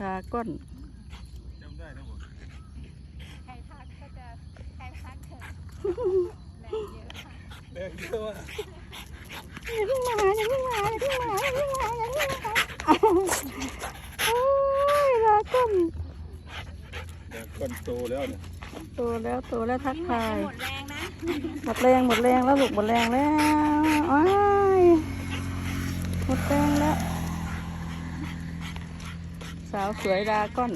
ดราก้นจำได้ทั้งหมใครทักก็จะใครทักเถอะแรงเยอะค่ะแรงเยอะอะอย่าเพิ่งมาอย่าเพิ่งมาอย่าเพิ่งมาอย่าเพิ่งมาอย่าเพิ่งมาโอ้ยดราก้นแต่ก้นโตแล้วเนี่ยโตแล้วโตแล้วทักทายหมดแรงนะหมดแรงหมดแรงแล้วลูกหมดแรงแล้วอ้ายหมดแรงแล้ว สาวสวยดราก้อน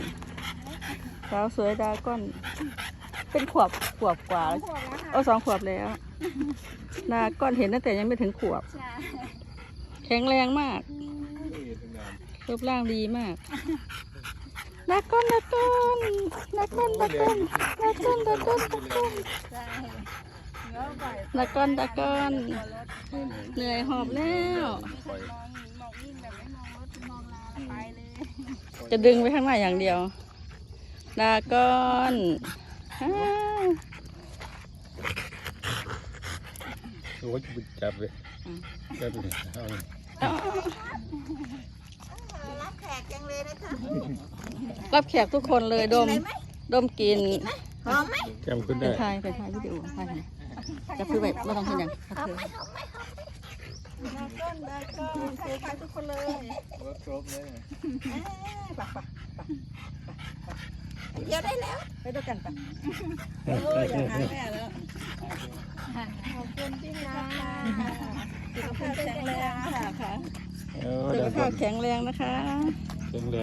สาวสวยดราก้อน เป็นขวบขวบกว่าหมดแล้วค่ะเอาสองขวบแล้วดราก้อนเห็นตั้งแต่ยังไม่ถึงขวบ ใช่แข็งแรงมากเอ้ยตั้งนานรูปร่างดีมากดราก้อนดราก้อนดราก้อนดราก้อนดราก้อนดราก้อนดราก้อนใช่เนื้อบ่อยดราก้อนดราก้อน ตัวรถเหนื่อยหอบแล้วปล่ จะดึงไปข้างหน้าอย่างเดียวดราก้อนอ้าวโอ้ยจับเลยจับเลยเอาเลยรับแขกยังเลยนะคะรับแขกทุกคนเลยดมดมกลินหอมไหมจำขึ้นไปได้ถ่ายไปถ่ายวิดีโอถ่ายให้จะคือแบบไม่ต้องเห็นอย่างก็คือดาก้อนดาก้อนใครใครทุกคนเลย รถครบเลยเดี๋ยวได้แล้วไปด้วยกันปะโอ้ยอย่าหาแม่แล้วขอบคุณที่มาสุขภาพแข็งแรงค่ะค่ะเออสุขเดี๋ยวภาพแข็งแรงนะคะ แข็งแรง